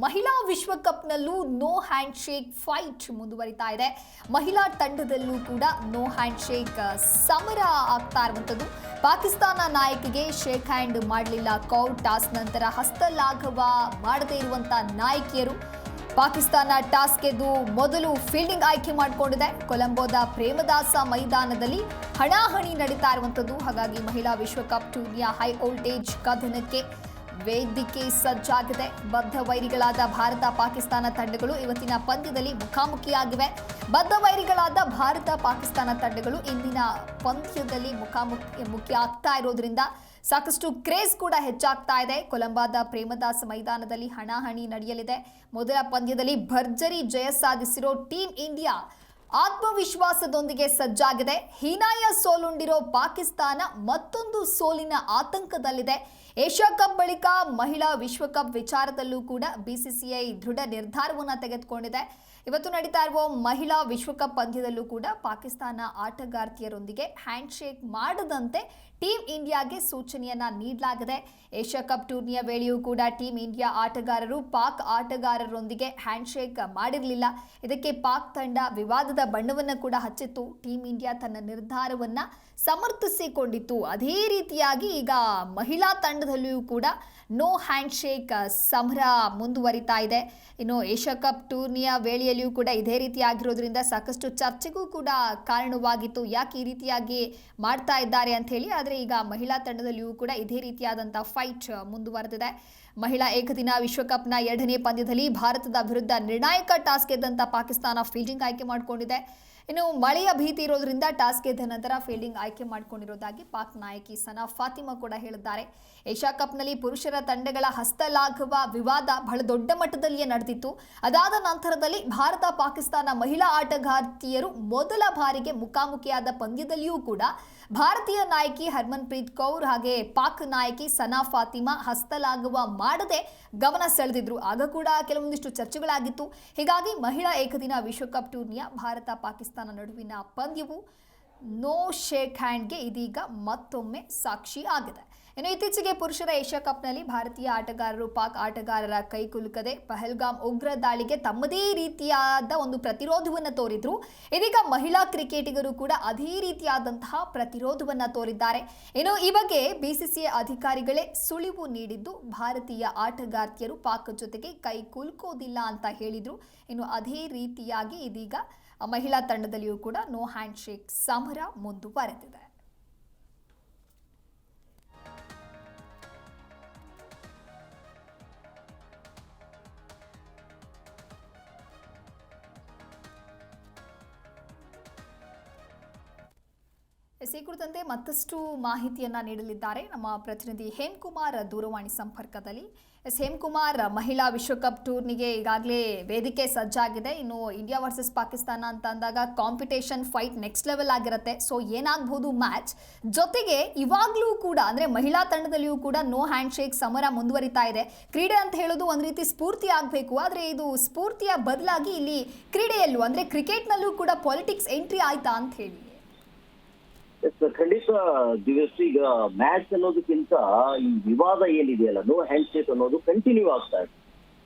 ಮಹಿಳಾ ವಿಶ್ವಕಪ್ನಲ್ಲೂ no hand shake fight ಮುಂದುವರಿತಾ ಇದೆ. ಮಹಿಳಾ ತಂಡದಲ್ಲೂ ಕೂಡ ನೋ ಹ್ಯಾಂಡ್ ಶೇಕ್ ಸಮರ ಆಗ್ತಾ ಇರುವಂಥದ್ದು. ಪಾಕಿಸ್ತಾನ ನಾಯಕಿಗೆ ಶೇಕ್ ಹ್ಯಾಂಡ್ ಮಾಡಲಿಲ್ಲ. ಕೌರ್ ಟಾಸ್ ನಂತರ ಹಸ್ತಲಾಘವ ಮಾಡದೇ ಇರುವಂಥ ನಾಯಕಿಯರು. ಪಾಕಿಸ್ತಾನ ಟಾಸ್ ಗೆದ್ದು ಮೊದಲು ಫೀಲ್ಡಿಂಗ್ ಆಯ್ಕೆ ಮಾಡಿಕೊಂಡಿದೆ. ಕೊಲಂಬೋದ ಪ್ರೇಮದಾಸ ಮೈದಾನದಲ್ಲಿ ಹಣಾಹಣಿ ನಡೀತಾ ಇರುವಂಥದ್ದು. ಹಾಗಾಗಿ ಮಹಿಳಾ ವಿಶ್ವಕಪ್ ಟೂರ್ನಿಯ ಹೈ ವೋಲ್ಟೇಜ್ ಕದನಕ್ಕೆ ವೇದಿಕೆ ಸಜ್ಜಾಗಿದೆ. ಬದ್ಧ ವೈರಿಗಳಾದ ಭಾರತ, ಪಾಕಿಸ್ತಾನ ತಂಡಗಳು ಇವತ್ತಿನ ಪಂದ್ಯದಲ್ಲಿ ಮುಖಾಮುಖಿಯಾಗಿವೆ. ಬದ್ಧ ವೈರಿಗಳಾದ ಭಾರತ, ಪಾಕಿಸ್ತಾನ ತಂಡಗಳು ಇಂದಿನ ಪಂದ್ಯದಲ್ಲಿ ಮುಖಾಮುಖಿ, ಮುಖ್ಯ ಆಗ್ತಾ ಇರೋದ್ರಿಂದ ಸಾಕಷ್ಟು ಕ್ರೇಜ್ ಕೂಡ ಹೆಚ್ಚಾಗ್ತಾ ಇದೆ. ಕೊಲಂಬಾದ ಪ್ರೇಮದಾಸ್ ಮೈದಾನದಲ್ಲಿ ಹಣಾಹಣಿ ನಡೆಯಲಿದೆ. ಮೊದಲ ಪಂದ್ಯದಲ್ಲಿ ಭರ್ಜರಿ ಜಯ ಸಾಧಿಸಿರೋ ಟೀಂ ಇಂಡಿಯಾ ಆತ್ಮವಿಶ್ವಾಸದೊಂದಿಗೆ ಸಜ್ಜಾಗಿದೆ. ಹೀನಾಯ ಸೋಲುಂಡಿರೋ ಪಾಕಿಸ್ತಾನ ಮತ್ತೊಂದು ಸೋಲಿನ ಆತಂಕದಲ್ಲಿದೆ. ಏಷ್ಯಾ ಕಪ್ ಬಳಿಕ ಮಹಿಳಾ ವಿಶ್ವಕಪ್ ವಿಚಾರದಲ್ಲೂ ಕೂಡ ಬಿಸಿಸಿಐ ದೃಢ ನಿರ್ಧಾರವನ್ನು ತೆಗೆದುಕೊಂಡಿದೆ. ಇವತ್ತು ನಡೀತಾ ಇರುವ ಮಹಿಳಾ ವಿಶ್ವಕಪ್ ಪಂದ್ಯದಲ್ಲೂ ಕೂಡ ಪಾಕಿಸ್ತಾನ ಆಟಗಾರ್ತಿಯರೊಂದಿಗೆ ಹ್ಯಾಂಡ್ ಶೇಕ್ ಮಾಡದಂತೆ ಟೀಂ ಇಂಡಿಯಾಗೆ ಸೂಚನೆಯನ್ನ ನೀಡಲಾಗಿದೆ. ಏಷ್ಯಾ ಕಪ್ ಟೂರ್ನಿಯ ವೇಳೆಯೂ ಕೂಡ ಟೀಂ ಇಂಡಿಯಾ ಆಟಗಾರರು ಪಾಕ್ ಆಟಗಾರರೊಂದಿಗೆ ಹ್ಯಾಂಡ್ ಶೇಕ್ ಮಾಡಿರಲಿಲ್ಲ. ಇದಕ್ಕೆ ಪಾಕ್ ತಂಡ ವಿವಾದದ ಬಣ್ಣವನ್ನು ಕೂಡ ಹಚ್ಚಿತ್ತು. ಟೀಂ ಇಂಡಿಯಾ ತನ್ನ ನಿರ್ಧಾರವನ್ನ ಸಮರ್ಥಿಸಿಕೊಂಡಿತ್ತು. ಅದೇ ರೀತಿಯಾಗಿ ಈಗ ಮಹಿಳಾ ತಂಡದಲ್ಲಿಯೂ ಕೂಡ ನೋ ಹ್ಯಾಂಡ್ಶೇಕ್ ಸಮರ ಮುಂದುವರಿತಾ ಇದೆ. ಇನ್ನು ಏಷ್ಯಾ ಕಪ್ ಟೂರ್ನಿಯ ವೇಳೆಯಲ್ಲಿಯೂ ಕೂಡ ಇದೇ ರೀತಿಯಾಗಿರೋದ್ರಿಂದ ಸಾಕಷ್ಟು ಚರ್ಚೆಗೂ ಕೂಡ ಕಾರಣವಾಗಿತ್ತು. ಯಾಕೆ ಈ ರೀತಿಯಾಗಿ ಮಾಡ್ತಾ ಇದ್ದಾರೆ ಅಂತ ಹೇಳಿ ಆದರೆ ಈಗ ಮಹಿಳಾ ತಂಡದಲ್ಲಿಯೂ ಕೂಡ ಇದೇ ರೀತಿಯಾದಂಥ ಫೈಟ್ ಮುಂದುವರೆದಿದೆ. ಮಹಿಳಾ ಏಕದಿನ ವಿಶ್ವಕಪ್ನ ಎರಡನೇ ಪಂದ್ಯದಲ್ಲಿ ಭಾರತದ ವಿರುದ್ಧ ನಿರ್ಣಾಯಕ ಟಾಸ್ ಗೆದ್ದಂಥ ಪಾಕಿಸ್ತಾನ ಫೀಲ್ಡಿಂಗ್ ಆಯ್ಕೆ ಮಾಡಿಕೊಂಡಿದೆ. ಇನ್ನು ಮಳೆಯ ಭೀತಿ ಇರೋದ್ರಿಂದ ಟಾಸ್ ಗೆದ್ದ ನಂತರ ಫೀಲ್ಡಿಂಗ್ ಆಯ್ಕೆ ಮಾಡಿಕೊಂಡಿರೋದಾಗಿ ಪಾಕ್ ನಾಯಕಿ ಸನಾ ಫಾತಿಮಾ ಕೂಡ ಹೇಳಿದ್ದಾರೆ. ಏಷ್ಯಾ ಕಪ್ನಲ್ಲಿ ಪುರುಷರ ತಂಡಗಳ ಹಸ್ತಲಾಘವ ವಿವಾದ ಬಹಳ ದೊಡ್ಡ ಮಟ್ಟದಲ್ಲಿಯೇ ನಡೆದಿತ್ತು. ಅದಾದ ನಂತರದಲ್ಲಿ ಭಾರತ ಪಾಕಿಸ್ತಾನ ಮಹಿಳಾ ಆಟಗಾರ್ತಿಯರು ಮೊದಲ ಬಾರಿಗೆ ಮುಖಾಮುಖಿಯಾದ ಪಂದ್ಯದಲ್ಲಿಯೂ ಕೂಡ ಭಾರತೀಯ ನಾಯಕಿ ಹರ್ಮನ್ ಪ್ರೀತ್ ಕೌರ್ ಹಾಗೆ ಪಾಕ್ ನಾಯಕಿ ಸನಾ ಫಾತಿಮಾ ಹಸ್ತಲಾಘವ ಮಾಡದೆ ಗಮನ ಸೆಳೆದಿದ್ರು. ಆಗ ಕೂಡ ಕೆಲವೊಂದಿಷ್ಟು ಚರ್ಚೆಗಳಾಗಿತ್ತು. ಹೀಗಾಗಿ ಮಹಿಳಾ ಏಕದಿನ ವಿಶ್ವಕಪ್ ಟೂರ್ನಿಯ ಭಾರತ ಪಾಕಿಸ್ತಾನ ನಡುವಿನ ಪಂದ್ಯವು ನೋ ಶೇಕ್ ಹ್ಯಾಂಡ್ಗೆ ಇದೀಗ ಮತ್ತೊಮ್ಮೆ ಸಾಕ್ಷಿ ಆಗಿದೆ. ಇನ್ನು ಇತ್ತೀಚೆಗೆ ಪುರುಷರ ಏಷ್ಯಾ ಕಪ್ನಲ್ಲಿ ಭಾರತೀಯ ಆಟಗಾರರು ಪಾಕ್ ಆಟಗಾರರ ಕೈ ಕುಲುಕದೆ ಪಹಲ್ಗಾಮ್ ಉಗ್ರ ದಾಳಿಗೆ ತಮ್ಮದೇ ರೀತಿಯಾದ ಒಂದು ಪ್ರತಿರೋಧವನ್ನು ತೋರಿದ್ರು. ಇದೀಗ ಮಹಿಳಾ ಕ್ರಿಕೆಟಿಗರು ಕೂಡ ಅದೇ ರೀತಿಯಾದಂತಹ ಪ್ರತಿರೋಧವನ್ನು ತೋರಿದ್ದಾರೆ. ಇನ್ನು ಈ ಬಗ್ಗೆ ಬಿಸಿಸಿಐ ಅಧಿಕಾರಿಗಳೇ ಸುಳಿವು ನೀಡಿದ್ದು, ಭಾರತೀಯ ಆಟಗಾರ್ತಿಯರು ಪಾಕ್ ಜೊತೆಗೆ ಕೈ ಕುಲುಕೋದಿಲ್ಲ ಅಂತ ಹೇಳಿದ್ರು. ಇನ್ನು ಅದೇ ರೀತಿಯಾಗಿ ಇದೀಗ ಮಹಿಳಾ ತಂಡದಲ್ಲಿಯೂ ಕೂಡ ನೋ ಹ್ಯಾಂಡ್ ಶೇಕ್ ಸಮರ ಮುಂದುವರೆದಿದೆ. ಎಸ್, ಈ ಕುರಿತಂತೆ ಮತ್ತಷ್ಟು ಮಾಹಿತಿಯನ್ನು ನೀಡಲಿದ್ದಾರೆ. ನಮ್ಮ ಪ್ರತಿನಿಧಿ ಹೇಮ್ಕುಮಾರ್ ದೂರವಾಣಿ ಸಂಪರ್ಕದಲ್ಲಿ. ಎಸ್ ಹೇಮ್ಕುಮಾರ್ ಮಹಿಳಾ ವಿಶ್ವಕಪ್ ಟೂರ್ನಿಗೆ ಈಗಾಗಲೇ ವೇದಿಕೆ ಸಜ್ಜಾಗಿದೆ. ಇನ್ನು ಇಂಡಿಯಾ ವರ್ಸಸ್ ಪಾಕಿಸ್ತಾನ ಅಂತ ಅಂದಾಗ ಕಾಂಪಿಟೇಷನ್ ಫೈಟ್ ನೆಕ್ಸ್ಟ್ ಲೆವೆಲ್ ಆಗಿರುತ್ತೆ. ಸೊ ಏನಾಗಬಹುದು ಮ್ಯಾಚ್? ಜೊತೆಗೆ ಇವಾಗಲೂ ಕೂಡ ಅಂದ್ರೆ ಮಹಿಳಾ ತಂಡದಲ್ಲಿಯೂ ಕೂಡ ನೋ ಹ್ಯಾಂಡ್ ಶೇಕ್ ಸಮರ ಮುಂದುವರಿತಾ ಇದೆ. ಕ್ರೀಡೆ ಅಂತ ಹೇಳೋದು ಒಂದು ರೀತಿ ಸ್ಫೂರ್ತಿ ಆಗಬೇಕು. ಆದರೆ ಇದು ಸ್ಫೂರ್ತಿಯ ಬದಲಾಗಿ ಇಲ್ಲಿ ಕ್ರೀಡೆಯಲ್ಲೂ ಅಂದ್ರೆ ಕ್ರಿಕೆಟ್ನಲ್ಲೂ ಕೂಡ ಪಾಲಿಟಿಕ್ಸ್ ಎಂಟ್ರಿ ಆಯ್ತಾ ಅಂತ ಹೇಳಿ. ಖಂಡಿತ ದಿವಸ ಈಗ ಮ್ಯಾಚ್ ಅನ್ನೋದಕ್ಕಿಂತ ಈ ವಿವಾದ ಏನಿದೆಯಲ್ಲ ನೋ ಹ್ಯಾಂಡ್ ಶೇಕ್ ಅನ್ನೋದು ಕಂಟಿನ್ಯೂ ಆಗ್ತಾ ಇದೆ.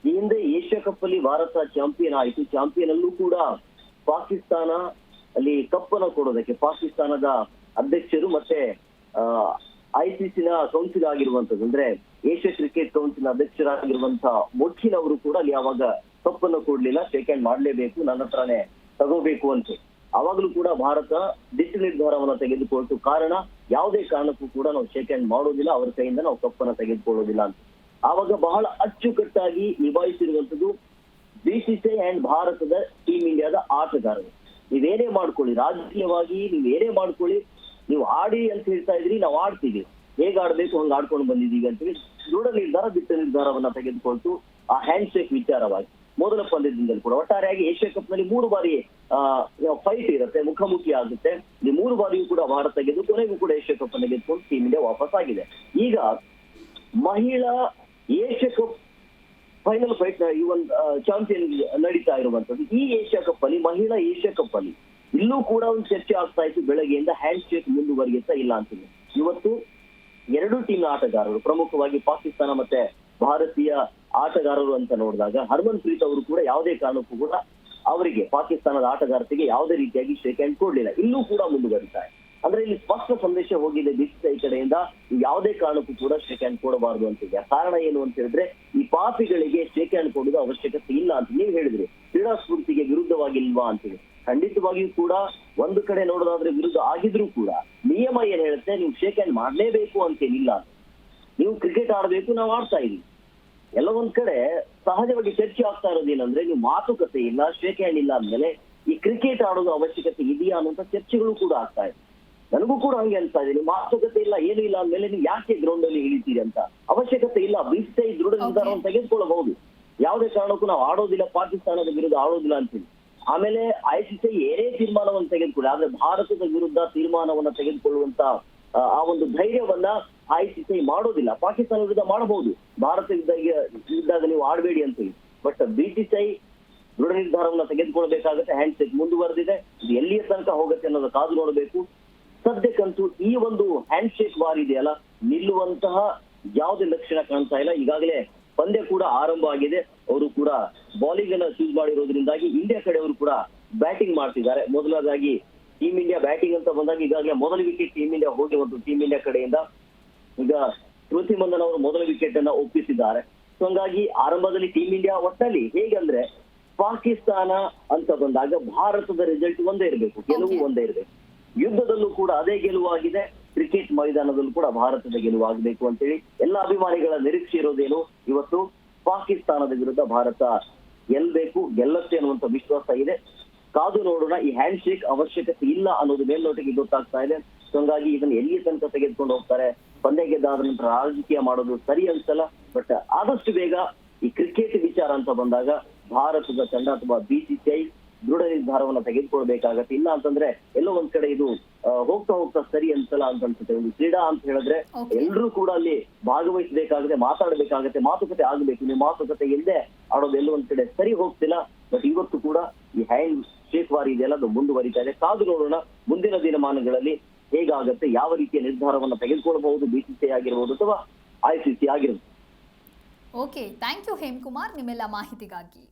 ಈ ಹಿಂದೆ ಏಷ್ಯಾ ಕಪ್ ಅಲ್ಲಿ ಭಾರತ ಚಾಂಪಿಯನ್ ಆಯಿತು. ಚಾಂಪಿಯನ್ ಅಲ್ಲೂ ಕೂಡ ಪಾಕಿಸ್ತಾನ ಅಲ್ಲಿ ಕಪ್ ಅನ್ನು ಕೊಡೋದಕ್ಕೆ, ಪಾಕಿಸ್ತಾನದ ಅಧ್ಯಕ್ಷರು ಮತ್ತೆ ಐ ಸಿ ಸಿನ ಕೌನ್ಸಿಲ್ ಆಗಿರುವಂತದ್ದು ಅಂದ್ರೆ ಏಷ್ಯಾ ಕ್ರಿಕೆಟ್ ಕೌನ್ಸಿಲ್ ಅಧ್ಯಕ್ಷರಾಗಿರುವಂತಹ ಮೊಟ್ಟಿನ್ ಅವರು ಕೂಡ ಅಲ್ಲಿ ಯಾವಾಗ ಕಪ್ ಅನ್ನು ಕೊಡ್ಲಿಲ್ಲ ಶೇಕ್ ಹ್ಯಾಂಡ್ ಮಾಡಲೇಬೇಕು, ನನ್ನ ಹತ್ರನೇ ತಗೋಬೇಕು ಅಂತ ಅವಾಗಲೂ ಕೂಡ ಭಾರತ ದಿಟ್ಟ ನಿರ್ಧಾರವನ್ನು ತೆಗೆದುಕೊಳ್ತು. ಕಾರಣ ಯಾವುದೇ ಕಾರಣಕ್ಕೂ ಕೂಡ ನಾವು ಶೇಕ್ ಹ್ಯಾಂಡ್ ಮಾಡೋದಿಲ್ಲ. ಅವರ ಕೈಯಿಂದ ನಾವು ಕಪ್ಪನ್ನ ತೆಗೆದುಕೊಳ್ಳೋದಿಲ್ಲ ಅಂತ. ಆವಾಗ ಬಹಳ ಅಚ್ಚುಕಟ್ಟಾಗಿ ನಿಭಾಯಿಸಿರುವಂತದ್ದು ಬಿಸಿಸಿಐ ಅಂಡ್ ಭಾರತದ ಟೀಮ್ ಇಂಡಿಯಾದ ಆಟಗಾರರು. ನೀವೇನೇ ಮಾಡ್ಕೊಳ್ಳಿ. ರಾಜಕೀಯವಾಗಿ ನೀವೇನೇ ಮಾಡ್ಕೊಳ್ಳಿ, ನೀವು ಆಡಿ ಅಂತ ಹೇಳ್ತಾ ಇದ್ರಿ, ನಾವು ಆಡ್ತೀವಿ. ಹೇಗೆ ಆಡ್ಬೇಕು, ಹಂಗ್ ಆಡ್ಕೊಂಡು ಬಂದಿದ್ದೀವಿ ಅಂತೇಳಿ ದೃಢ ನಿರ್ಧಾರ, ದಿಟ್ಟ ನಿರ್ಧಾರವನ್ನ ತೆಗೆದುಕೊಳ್ತು. ಆ ಹ್ಯಾಂಡ್ ಶೇಕ್ ವಿಚಾರವಾಗಿ. ಮೊದಲ ಪಂದ್ಯದಿಂದಲೂ ಕೂಡ. ಒಟ್ಟಾರೆಯಾಗಿ ಏಷ್ಯಾ ಕಪ್ನಲ್ಲಿ ಮೂರು ಬಾರಿ ಫೈಟ್ ಇರುತ್ತೆ, ಮುಖಾಮುಖಿ ಆಗುತ್ತೆ. ಈ ಮೂರು ಬಾರಿಯೂ ಕೂಡ ಭಾರತ ಗೆದ್ದು ಕೊನೆಗೂ ಕೂಡ ಏಷ್ಯಾ ಕಪ್ ಅನ್ನು ಗೆದ್ದುಕೊಂಡು ಟೀಮ್ ಇಂಡಿಯಾ ವಾಪಸ್ ಆಗಿದೆ. ಈಗ ಮಹಿಳಾ ಏಷ್ಯಾ ಕಪ್ ಫೈನಲ್ ಫೈಟ್ ಈ ಒಂದು ಚಾಂಪಿಯನ್ ನಡೀತಾ ಇರುವಂತದ್ದು ಈ ಏಷ್ಯಾ ಕಪ್ ಅಲ್ಲಿ, ಮಹಿಳಾ ಏಷ್ಯಾ ಕಪ್ ಅಲ್ಲಿ. ಇಲ್ಲೂ ಕೂಡ ಒಂದು ಚರ್ಚೆ ಆಗ್ತಾ ಇತ್ತು ಬೆಳಗ್ಗೆಯಿಂದ ಹ್ಯಾಂಡ್ ಶೇಕ್ ಮುಂದುವರಿಯುತ್ತಾ ಇಲ್ಲ ಅಂತೀನಿ ಇವತ್ತು ಎರಡು ಟೀಮ್ ಆಟಗಾರರು, ಪ್ರಮುಖವಾಗಿ ಪಾಕಿಸ್ತಾನ ಮತ್ತೆ ಭಾರತೀಯ ಆಟಗಾರರು ಅಂತ ನೋಡಿದಾಗ ಹರ್ಮನ್ ಪ್ರೀತ್ ಅವರು ಕೂಡ ಯಾವುದೇ ಕಾರಣಕ್ಕೂ ಕೂಡ ಅವರಿಗೆ ಪಾಕಿಸ್ತಾನದ ಆಟಗಾರರಿಗೆ ಯಾವುದೇ ರೀತಿಯಾಗಿ ಶೇಕ್ ಹ್ಯಾಂಡ್ ಕೊಡಲಿಲ್ಲ. ಇಲ್ಲೂ ಕೂಡ ಮುಂದುವರಿತಾರೆ. ಅಂದ್ರೆ ಇಲ್ಲಿ ಸ್ಪಷ್ಟ ಸಂದೇಶ ಹೋಗಿದೆ ಬಿಸಿಸಿಐ ಕಡೆಯಿಂದ ಯಾವುದೇ ಕಾರಣಕ್ಕೂ ಕೂಡ ಶೇಕ್ ಹ್ಯಾಂಡ್ ಕೊಡಬಾರದು ಅಂತಿದೆ ಕಾರಣ ಏನು ಅಂತ ಹೇಳಿದ್ರೆ, ಈ ಪಾಪಿಗಳಿಗೆ ಶೇಕ್ ಹ್ಯಾಂಡ್ ಕೊಡೋದು ಅವಶ್ಯಕತೆ ಇಲ್ಲ ಅಂತ ನೀವು ಹೇಳಿದ್ರಿ. ಕ್ರೀಡಾ ಸ್ಫೂರ್ತಿಗೆ ವಿರುದ್ಧವಾಗಿಲ್ವಾ ಅಂತೇಳಿ ಖಂಡಿತವಾಗಿಯೂ ಕೂಡ ಒಂದು ಕಡೆ ನೋಡೋದಾದ್ರೆ ವಿರುದ್ಧ ಆಗಿದ್ರೂ ಕೂಡ ನಿಯಮ ಏನ್ ಹೇಳುತ್ತೆ, ನೀವು ಶೇಕ್ ಹ್ಯಾಂಡ್ ಮಾಡಲೇಬೇಕು ಅಂತೇನಿಲ್ಲ ನೀವು ಕ್ರಿಕೆಟ್ ಆಡಬೇಕು, ನಾವು ಆಡ್ತಾ ಇದೀವಿ ಎಲ್ಲ ಒಂದ್ ಕಡೆ ಸಹಜವಾಗಿ ಚರ್ಚೆ ಆಗ್ತಾ ಇರೋದೇನಂದ್ರೆ ನೀವು ಮಾತುಕತೆ ಇಲ್ಲ ಶೇಕ್ ಹ್ಯಾಂಡ್ ಇಲ್ಲ ಅಂದ್ಮೇಲೆ ಈ ಕ್ರಿಕೆಟ್ ಆಡೋದು ಅವಶ್ಯಕತೆ ಇದೆಯಾ ಅನ್ನುವಂತ ಚರ್ಚೆಗಳು ಕೂಡ ಆಗ್ತಾ ಇದೆ. ನನಗೂ ಕೂಡ ಹಂಗೆ ಅನ್ಸ್ತಾ ಇದೆ. ನೀವು ಮಾತುಕತೆ ಇಲ್ಲ ಏನು ಇಲ್ಲ ಅಂದ್ಮೇಲೆ ನೀವು ಯಾಕೆ ಗ್ರೌಂಡ್ ಅಲ್ಲಿ ಇಳಿತೀರಿ ಅಂತ? ಅವಶ್ಯಕತೆ ಇಲ್ಲ ಬಿಸಿಸಿಐ ದೃಢ ನಿರ್ಧಾರವನ್ನು ತೆಗೆದುಕೊಳ್ಳಬಹುದು. ಯಾವುದೇ ಕಾರಣಕ್ಕೂ ನಾವು ಆಡೋದಿಲ್ಲ ಪಾಕಿಸ್ತಾನದ ವಿರುದ್ಧ ಆಡೋದಿಲ್ಲ ಅಂತೀವಿ. ಆಮೇಲೆ ಐಸಿಸಿ ಏನೇ ತೀರ್ಮಾನವನ್ನು ತೆಗೆದುಕೊಳ್ಳಿ ಆದ್ರೆ ಭಾರತದ ವಿರುದ್ಧ ತೀರ್ಮಾನವನ್ನ ತೆಗೆದುಕೊಳ್ಳುವಂತ ಆ ಒಂದು ಧೈರ್ಯವನ್ನ ಐಸಿಸಿ ಮಾಡೋದಿಲ್ಲ. ಪಾಕಿಸ್ತಾನ ವಿರುದ್ಧ ಮಾಡಬಹುದು. ಭಾರತ ಇದ್ದಾಗ ನೀವು ಆಡಬೇಡಿ ಅಂತೇಳಿ. ಬಟ್ ಬಿಸಿಸಿಐ ದೃಢ ನಿರ್ಧಾರವನ್ನು ತೆಗೆದುಕೊಳ್ಳಬೇಕಾಗುತ್ತೆ ಹ್ಯಾಂಡ್ ಸೆಟ್ ಮುಂದುವರೆದಿದೆ. ಇದು ಎಲ್ಲಿಯ ತನಕ ಹೋಗುತ್ತೆ ಅನ್ನೋದು ಕಾದು ನೋಡಬೇಕು. ಸದ್ಯಕ್ಕಂತೂ ಈ ಒಂದು ಹ್ಯಾಂಡ್ ಶೇಕ್ ವಾರ್ ಇದೆಯಲ್ಲ, ನಿಲ್ಲುವಂತಹ ಯಾವುದೇ ಲಕ್ಷಣ ಕಾಣ್ತಾ ಇಲ್ಲ. ಈಗಾಗಲೇ ಪಂದ್ಯ ಕೂಡ ಆರಂಭ ಆಗಿದೆ. ಅವರು ಕೂಡ ಬೌಲಿಂಗ್ ಅನ್ನ ಚೂಸ್ ಮಾಡಿರೋದ್ರಿಂದಾಗಿ ಇಂಡಿಯಾ ಕಡೆಯವರು ಕೂಡ ಬ್ಯಾಟಿಂಗ್ ಮಾಡ್ತಿದ್ದಾರೆ. ಮೊದಲಾದಾಗಿ ಟೀಮ್ ಇಂಡಿಯಾ ಬ್ಯಾಟಿಂಗ್ ಅಂತ ಬಂದಾಗ ಈಗಾಗಲೇ ಮೊದಲ ವಿಕೆಟ್ ಟೀಮ್ ಇಂಡಿಯಾ ಹೋಗಿ ಒಂದು ಟೀಮ್ ಇಂಡಿಯಾ ಕಡೆಯಿಂದ ಈಗ ಸ್ಮೃತಿ ಮಂದನ್ ಅವರು ಮೊದಲ ವಿಕೆಟ್ ಅನ್ನ ಒಪ್ಪಿಸಿದ್ದಾರೆ. ಸೊ ಹಂಗಾಗಿ ಆರಂಭದಲ್ಲಿ ಟೀಮ್ ಇಂಡಿಯಾ ಒಟ್ಟಲ್ಲಿ ಹೇಗಂದ್ರೆ ಪಾಕಿಸ್ತಾನ ಅಂತ ಬಂದಾಗ ಭಾರತದ ರಿಸಲ್ಟ್ ಒಂದೇ ಇರಬೇಕು ಗೆಲುವು ಒಂದೇ ಇರಬೇಕು. ಯುದ್ಧದಲ್ಲೂ ಕೂಡ ಅದೇ ಗೆಲುವಾಗಿದೆ ಕ್ರಿಕೆಟ್ ಮೈದಾನದಲ್ಲೂ ಕೂಡ ಭಾರತದ ಗೆಲುವಾಗಬೇಕು ಅಂತೇಳಿ ಎಲ್ಲ ಅಭಿಮಾನಿಗಳ ನಿರೀಕ್ಷೆ ಇರೋದೇನು? ಇವತ್ತು ಪಾಕಿಸ್ತಾನದ ವಿರುದ್ಧ ಭಾರತ ಗೆಲ್ಲಬೇಕು ಗೆಲ್ಲತ್ತೆ ಅನ್ನುವಂತ ವಿಶ್ವಾಸ ಇದೆ. ಕಾದು ನೋಡೋಣ ಈ ಹ್ಯಾಂಡ್ ಶೇಕ್ ಅವಶ್ಯಕತೆ ಇಲ್ಲ ಅನ್ನೋದು ಮೇಲ್ನೋಟಕ್ಕೆ ಗೊತ್ತಾಗ್ತಾ ಇದೆ. ಸೊ ಹಂಗಾಗಿ ಇದನ್ನ ಎಲ್ಲಿ ತನಕ ತೆಗೆದುಕೊಂಡು ಹೋಗ್ತಾರೆ? ಪಂದ್ಯ ಗೆದ್ದಾದ ನಂತರ ರಾಜಕೀಯ ಮಾಡೋದು ಸರಿ ಅನ್ಸಲ್ಲ ಬಟ್ ಆದಷ್ಟು ಬೇಗ ಈ ಕ್ರಿಕೆಟ್ ವಿಚಾರ ಅಂತ ಬಂದಾಗ ಭಾರತದ ತಂಡ ಅಥವಾ ಬಿಸಿಸಿಐ ದೃಢ ನಿರ್ಧಾರವನ್ನ ತೆಗೆದುಕೊಳ್ಬೇಕಾಗತ್ತೆ. ಇಲ್ಲ ಅಂತಂದ್ರೆ ಎಲ್ಲೋ ಒಂದ್ ಕಡೆ ಇದು ಹೋಗ್ತಾ ಹೋಗ್ತಾ ಸರಿ ಅನ್ಸಲ್ಲ ಅಂತ ಅನ್ಸುತ್ತೆ. ಒಂದು ಕ್ರೀಡಾ ಅಂತ ಹೇಳಿದ್ರೆ. ಎಲ್ರೂ ಕೂಡ ಅಲ್ಲಿ ಭಾಗವಹಿಸಬೇಕಾಗುತ್ತೆ ಮಾತಾಡಬೇಕಾಗತ್ತೆ ಮಾತುಕತೆ ಆಗ್ಬೇಕು. ನೀವು ಮಾತುಕತೆ ಇಲ್ಲದೆ ಆಡೋದು ಎಲ್ಲೋ ಒಂದ್ ಕಡೆ ಸರಿ ಹೋಗ್ತಿಲ್ಲ ಬಟ್ ಇವತ್ತು ಕೂಡ ಈ ಹ್ಯಾಂಡ್ ಶೇಖ್ವಾರಿ ಇದೆಲ್ಲ ಇದೆಯಲ್ಲ ಅದು ಮುಂದುವರಿತಾ ಇದೆ. ಕಾದು ನೋಡೋಣ ಮುಂದಿನ ದಿನಮಾನಗಳಲ್ಲಿ ಹೇಗಾಗತ್ತೆ? ಯಾವ ರೀತಿಯ ನಿರ್ಧಾರವನ್ನು ತೆಗೆದುಕೊಳ್ಳಬಹುದು? ಬಿಸಿಸಿಐ ಆಗಿರಬಹುದು ಅಥವಾ ಐಸಿಸಿ ಆಗಿರ್ಬೋದು? ಓಕೆ ಥ್ಯಾಂಕ್ ಯು ಹೇಮಕುಮಾರ್ ನಿಮ್ಮೆಲ್ಲ ಮಾಹಿತಿಗಾಗಿ.